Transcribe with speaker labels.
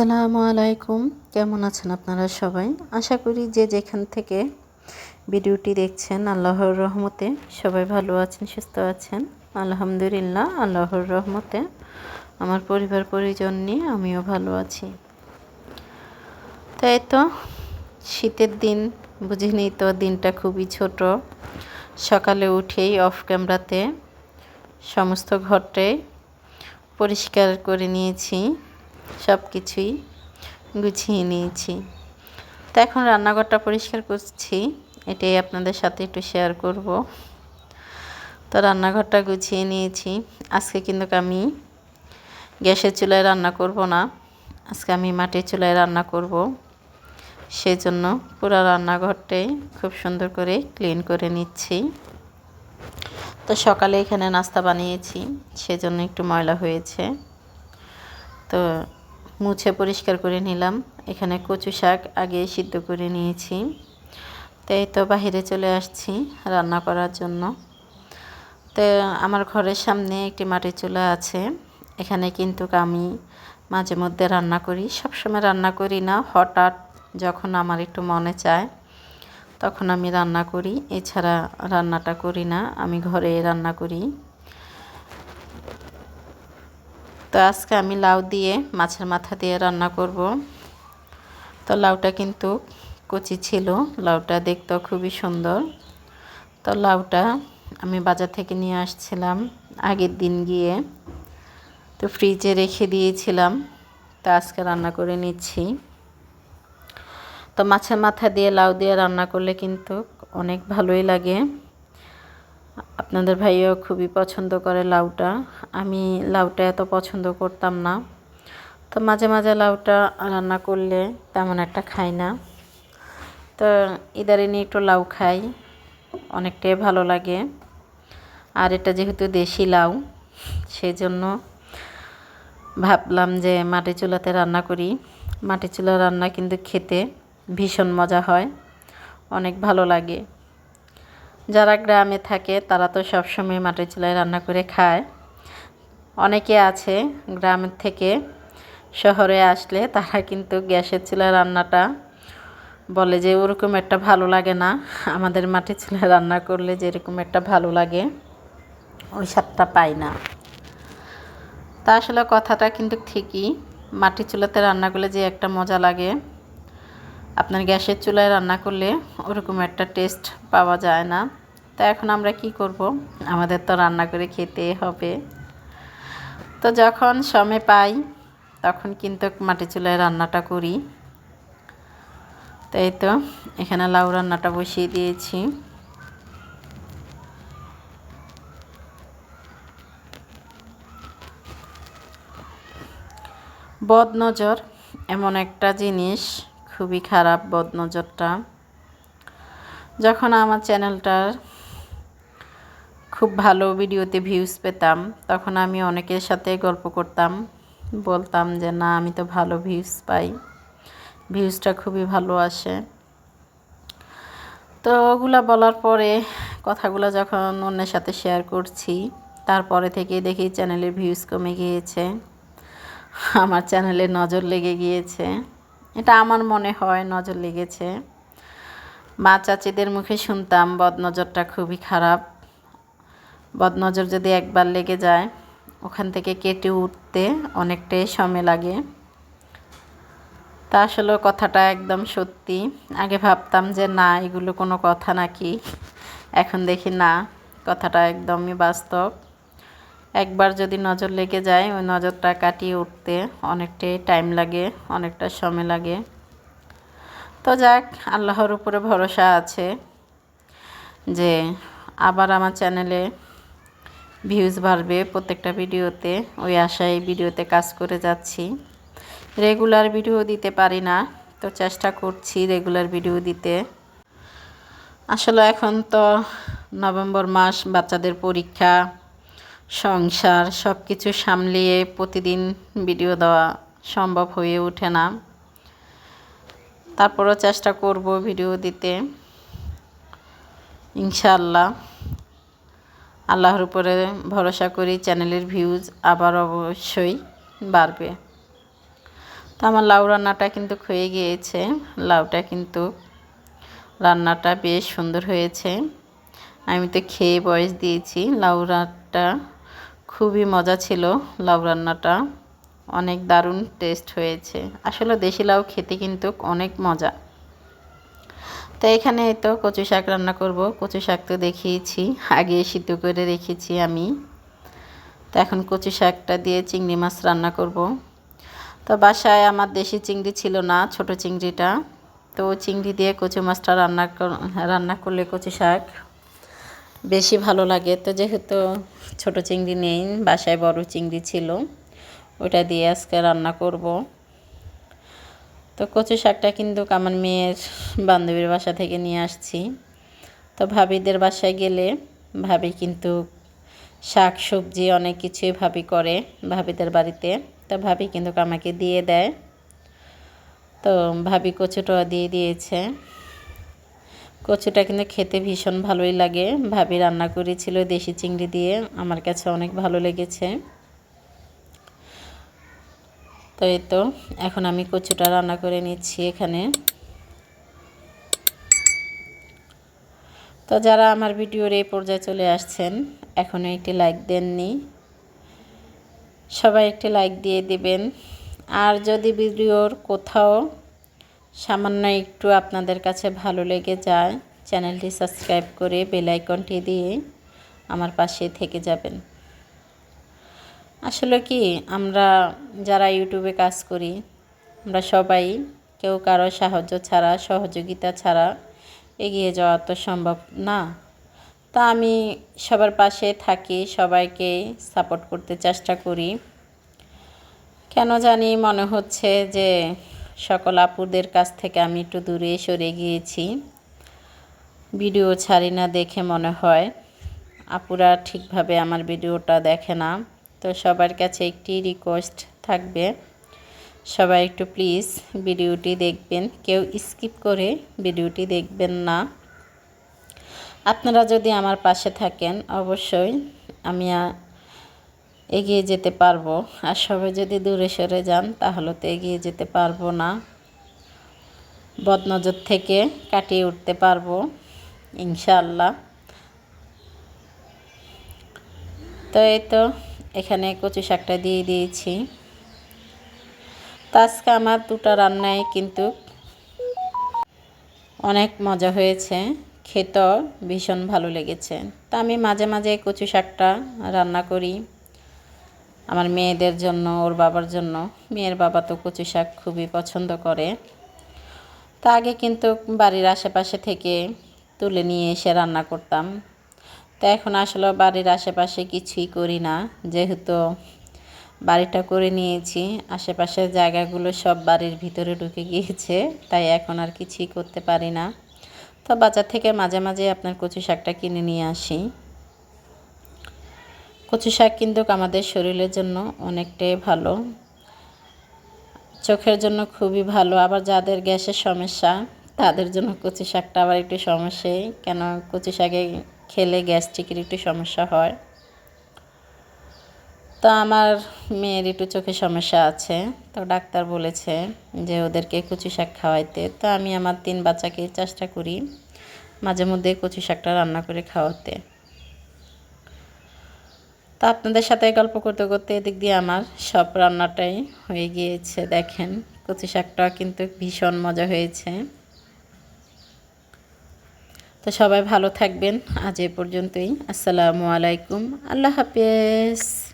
Speaker 1: আসসালামু আলাইকুম। কেমন আছেন আপনারা সবাই? আশা করি যে যেখান থেকে ভিডিওটি দেখছেন আল্লাহর রহমতে সবাই ভালো আছেন, সুস্থ আছেন। আলহামদুলিল্লাহ, আল্লাহর রহমতে আমার পরিবার, পরিজন নিয়ে আমিও ভালো আছি। তাই তো, শীতের দিন, বুঝিনি তো দিনটা খুবই ছোট। সকালে উঠেই অফ ক্যামেরাতে সমস্ত ঘরটাই পরিষ্কার করে নিয়েছি। সব কিছুই গুছিয়ে নিয়েছি। তো এখন রান্নাঘরটা পরিষ্কার করছি, এটাই আপনাদের সাথে একটু শেয়ার করব। তো রান্নাঘরটা গুছিয়ে নিয়েছি। আজকে কিন্তু আমি গ্যাসের চুলায় রান্না করব না, আজকে আমি মাটির চুলায় রান্না করব। সেই জন্য পুরো রান্নাঘরটাই খুব সুন্দর করে ক্লিন করে নিচ্ছি। তো সকালে এখানে নাস্তা বানিয়েছি, সেজন্য একটু ময়লা হয়েছে। তো মুছে পরিষ্কার করে নিলাম। এখানে কচু শাক আগে সিদ্ধ করে নিয়েছি। তাই তো বাহিরে চলে আসছি রান্না করার জন্য। তো আমার ঘরের সামনে একটি মাটির চুলা আছে। এখানে কিন্তু আমি মাঝে মধ্যে রান্না করি। সবসময় রান্না করি না। হঠাৎ যখন আমার একটু মনে চায়, তখন আমি রান্না করি। এছাড়া রান্নাটা করি না। আমি ঘরে রান্না করি। তো আজকে আমি লাউ দিয়ে মাছের মাথা দিয়ে রান্না করব। তো লাউটা কিন্তু কচি ছিল, লাউটা দেখতেও খুবই সুন্দর। তো লাউটা আমি বাজার থেকে নিয়ে আসছিলাম আগের দিন গিয়ে। তো ফ্রিজে রেখে দিয়েছিলাম, তো আজকে রান্না করে নিচ্ছি। তো মাছের মাথা দিয়ে লাউ দিয়ে রান্না করলে কিন্তু অনেক ভালোই লাগে। আপনাদের ভাইও খুবই পছন্দ করে লাউটা। আমি লাউটা এত পছন্দ করতাম না। তো মাঝে মাঝে লাউটা রান্না করলে তেমন একটা খাই না। তো ইদারিনি একটু লাউ খাই, অনেকটাই ভালো লাগে। আর এটা যেহেতু দেশি লাউ সেই জন্য ভাবলাম যে মাটি চুলাতে রান্না করি। মাটি চুলা রান্না কিন্তু খেতে ভীষণ মজা হয়, অনেক ভালো লাগে। যারা গ্রামে থাকে, তারা তো সবসময় মাটির চুলায় রান্না করে খায়। অনেকে আছে গ্রামের থেকে শহরে আসলে তারা কিন্তু গ্যাসের চুলায় রান্নাটা বলে যে, ওরকম একটা ভালো লাগে না। আমাদের মাটির চুলায় রান্না করলে যেরকম একটা ভালো লাগে, ওই স্বাদটা পাই না। তা আসলে কথাটা কিন্তু ঠিকই। মাটির চুলাতে রান্না করলে যে একটা মজা লাগে। আপনার গ্যাসের চুলায় রান্না করলে ওরকম একটা টেস্ট পাওয়া যায় না। তো এখন আমরা কি করব? আমাদের তো রান্না করে খেতে হবে। তো যখন সময় পাই, তখন কিন্তু মাটি চুলায় রান্নাটা করি। তাই তো, এখানে লাউ রান্নাটা বসিয়ে দিয়েছি। বদনজর এমন একটা জিনিস, খুবই খারাপ বদনজরটা। যখন আমার চ্যানেলটার খুব ভালো ভিডিওতে ভিউজ পেতাম। তখন আমি অনেকের সাথে গল্প করতাম। বলতাম যে, না, আমি তো ভালো ভিউজ পাই। ভিউজটা খুবই ভালো আসে। তো ওগুলা বলার পরে কথাগুলো যখন অন্যের সাথে শেয়ার করছি, তারপরে থেকে দেখি চ্যানেলের ভিউজ কমে গিয়েছে। আমার চ্যানেলে নজর লেগে গিয়েছে। এটা আমার মনে হয় নজর লেগেছে। মা চাচিদের মুখে শুনতাম, বদনজরটা খুবই খারাপ। বদনজর যদি একবার লেগে যায়, ওখান থেকে কেটে উঠতে অনেকটাই সময় লাগে। তা আসলে কথাটা একদম সত্যি। আগে ভাবতাম যে, না, এগুলো কোনো কথা নাকি? এখন দেখি না, কথাটা একদমই বাস্তব। একবার যদি নজর লেগে যায়, ওই নজরটা কাটিয়ে উঠতে অনেকটাই টাইম লাগে, অনেকটা সময় লাগে। তো যাক, আল্লাহর উপরে ভরসা আছে যে, আবার আমার চ্যানেলে ভিউজ বাড়বে প্রত্যেকটা ভিডিওতে। ওই আশায় ভিডিওতে কাজ করে যাচ্ছি। রেগুলার ভিডিও দিতে পারি না, তো চেষ্টা করছি রেগুলার ভিডিও দিতে। আসলে এখন তো নভেম্বর মাস, বাচ্চাদের পরীক্ষা, সংসার সব কিছু সামলিয়ে প্রতিদিন ভিডিও দেওয়া সম্ভব হয়ে ওঠে না। তারপরও চেষ্টা করব ভিডিও দিতে। ইনশাল্লাহ আল্লাহর উপরে ভরসা করি চ্যানেলের ভিউজ আবার অবশ্যই বাড়বে। তো আমার লাউ রান্নাটা কিন্তু হয়ে গিয়েছে। লাউটা কিন্তু রান্নাটা বেশ সুন্দর হয়েছে। আমি তো খেয়ে বয়স দিয়েছি। লাউ রান্নাটা খুবই মজা ছিল। লাউ রান্নাটা অনেক দারুণ টেস্ট হয়েছে। আসলে দেশি লাউ খেতে কিন্তু অনেক মজা। তো এখানে তো কচু শাক রান্না করব। কচু শাক তো দেখিয়েছি, আগে সিদ্ধ করে রেখেছি আমি। তো এখন কচু শাকটা দিয়ে চিংড়ি মাছ রান্না করব। তো বাসায় আমার দেশি চিংড়ি ছিল না, ছোট চিংড়িটা। তো চিংড়ি দিয়ে কচু মাছটা রান্না রান্না করলে কচু শাক বেশি ভালো লাগে। তো যেহেতু ছোট চিংড়ি নেই, বাসায় বড় চিংড়ি ছিল, ওটা দিয়ে আজকে রান্না করব। তো কচু শাকটা কিন্তু আমার মেয়ের বান্ধবীর বাসা থেকে নিয়ে আসছি। তো ভাবিদের বাসায় গেলে ভাবি কিন্তু শাক, সবজি অনেক কিছুই ভাবি করে ভাবিদের বাড়িতে। তো ভাবি কিন্তু আমাকে দিয়ে দেয়। তো ভাবি কচুটা দিয়ে দিয়েছে। কচুটা কিন্তু খেতে ভীষণ ভালোই লাগে। ভাবি রান্না করেছিল দেশি চিংড়ি দিয়ে। আমার কাছে অনেক ভালো লেগেছে। তো এই তো, এখন আমি কচুটা রান্না করে নিচ্ছি এখানে। তো যারা আমার ভিডিওর এই পর্যায়ে চলে আসছেন এখনও একটি লাইক দেননি, সবাই একটি লাইক দিয়ে দিবেন। আর যদি ভিডিওর কোথাও সামান্য একটু আপনাদের কাছে ভালো লেগে যায়, চ্যানেলটি সাবস্ক্রাইব করে বেল আইকনটি দিয়ে আমার পাশে থেকে যাবেন। আসলে কি, আমরা যারা ইউটিউবে কাজ করি, আমরা সবাই কেউ কারও সাহায্য ছাড়া, সহযোগিতা ছাড়া এগিয়ে যাওয়া তো সম্ভব না। তা আমি সবার পাশে থাকি, সবাইকে সাপোর্ট করতে চেষ্টা করি। কেন জানি মনে হচ্ছে যে সকল আপুদের কাছ থেকে আমি একটু দূরে সরে গিয়েছি। ভিডিও ছাড়ি না দেখে মনে হয়। আপুরা ঠিকভাবে আমার ভিডিওটা দেখে না। তো সবার কাছে একটি রিকোয়েস্ট থাকবে। সবাই একটু প্লিজ ভিডিওটি দেখবেন। কেউ স্কিপ করে ভিডিওটি দেখবেন না। আপনারা যদি আমার পাশে থাকেন, অবশ্যই আমি এগিয়ে যেতে পারব। আর সবাই যদি দূরে সরে যান, তাহলে তো এগিয়ে যেতে পারব না। বদনজর থেকে কাটিয়ে উঠতে পারব ইনশাল্লাহ তো এই তো এখানে কচু শাকটা দিয়ে দিয়েছি। তো আজকে আমার দুটো রান্নায় কিন্তু অনেক মজা হয়েছে। খেতেও ভীষণ ভালো লেগেছে। তা আমি মাঝে মাঝে কচু শাকটা রান্না করি। আমার মেয়েদের জন্য, ওর বাবার জন্য। মেয়ের বাবা তো কচু শাক খুবই পছন্দ করে। তা আগে কিন্তু বাড়ির আশেপাশে থেকে তুলে নিয়ে এসে রান্না করতাম। তো এখন আসলে বাড়ির আশেপাশে কিছুই করি না। যেহেতু বাড়িটা করে নিয়েছি, আশেপাশের জায়গাগুলো সব বাড়ির ভিতরে ঢুকে গিয়েছে, তাই এখন আর কিছুই করতে পারি না। তো বাজার থেকে মাঝে মাঝে আপনার কচু শাকটা কিনে নিয়ে আসি। কচু শাক কিন্তু আমাদের শরীরের জন্য অনেকটাই ভালো। চোখের জন্য খুবই ভালো। আবার যাদের গ্যাসের সমস্যা, তাদের জন্য কচু শাকটা আবার একটু সমস্যাই। কেন কচু শাকে খেলে গ্যাস্ট্রিকের একটু সমস্যা হয়। তো আমার মেয়ের একটু চোখে সমস্যা আছে। তো ডাক্তার বলেছে যে ওদেরকে কচু শাক খাওয়াইতে। তো আমি আমার তিন বাচ্চাকে চেষ্টা করি মাঝে মধ্যে কচু শাকটা রান্না করে খাওয়াতে। তো আপনাদের সাথে গল্প করতে করতে এদিক দিয়ে আমার সব রান্নাটাই হয়ে গিয়েছে। দেখেন, কচু শাকটা কিন্তু ভীষণ মজা হয়েছে। তো সবাই ভালো থাকবেন। আজ এ পর্যন্তই। আসসালামু আলাইকুম। আল্লাহ হাফেজ।